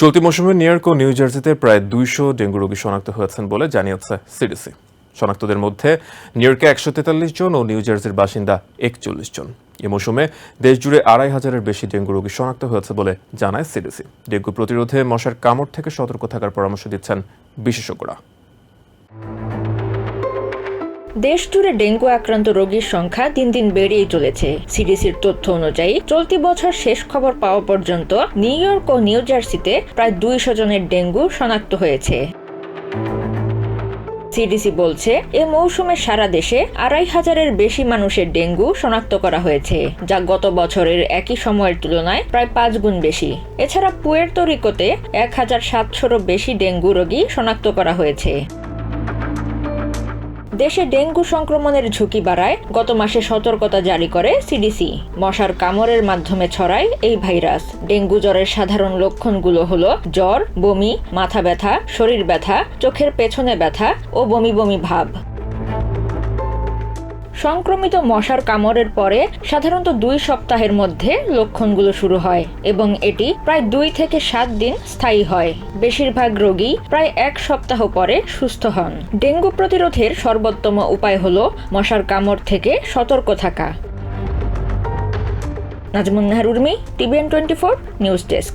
চলতি মৌসুমে নিউইয়র্ক ও নিউ জার্সিতে প্রায় দুইশো ডেঙ্গু রোগী শনাক্ত হয়েছেন বলে জানিয়েছে সিডিসি। শনাক্তদের মধ্যে নিউইয়র্কে একশো তেতাল্লিশ জন ও নিউ জার্সির বাসিন্দা একচল্লিশ জন। এ মৌসুমে দেশজুড়ে আড়াই হাজারের বেশি ডেঙ্গু রোগী শনাক্ত হয়েছে বলে জানায় সিডিসি। ডেঙ্গু প্রতিরোধে মশার কামড় থেকে সতর্ক থাকার পরামর্শ দিচ্ছেন বিশেষজ্ঞরা। দেশ জুড়ে ডেঙ্গু আক্রান্ত রোগীর সংখ্যা দিন দিন বেড়েই চলেছে। সিডিসির তথ্য অনুযায়ী চলতি বছর শেষ খবর পাওয়া পর্যন্ত নিউ ইয়র্ক ও নিউ জার্সিতে প্রায় দুইশো জনের ডেঙ্গু শনাক্ত হয়েছে। সিডিসি বলছে, এ মৌসুমে সারা দেশে আড়াই হাজারের বেশি মানুষের ডেঙ্গু শনাক্ত করা হয়েছে, যা গত বছরের একই সময়ের তুলনায় প্রায় পাঁচ গুণ বেশি। এছাড়া পুয়ের্তো রিকোতে এক হাজার সাতশোরও বেশি ডেঙ্গু রোগী শনাক্ত করা হয়েছে। দেশে ডেঙ্গু সংক্রমণের ঝুঁকি বাড়ায় গত মাসে সতর্কতা জারি করে সিডিসি। মশার কামড়ের মাধ্যমে ছড়ায় এই ভাইরাস। ডেঙ্গু জ্বরের সাধারণ লক্ষণগুলো হল জ্বর, বমি, মাথা ব্যথা, শরীর ব্যথা, চোখের পেছনে ব্যথা ও বমি বমি ভাব। সংক্রমিত মশার কামড়ের পরে সাধারণত দুই সপ্তাহের মধ্যে লক্ষণগুলো শুরু হয় এবং এটি প্রায় দুই থেকে সাত দিন স্থায়ী হয়। বেশিরভাগ রোগী প্রায় এক সপ্তাহ পরে সুস্থ হন। ডেঙ্গু প্রতিরোধের সর্বোত্তম উপায় হল মশার কামড় থেকে সতর্ক থাকা। Nazmun Nahar Urmi, TVN twenty four news desk.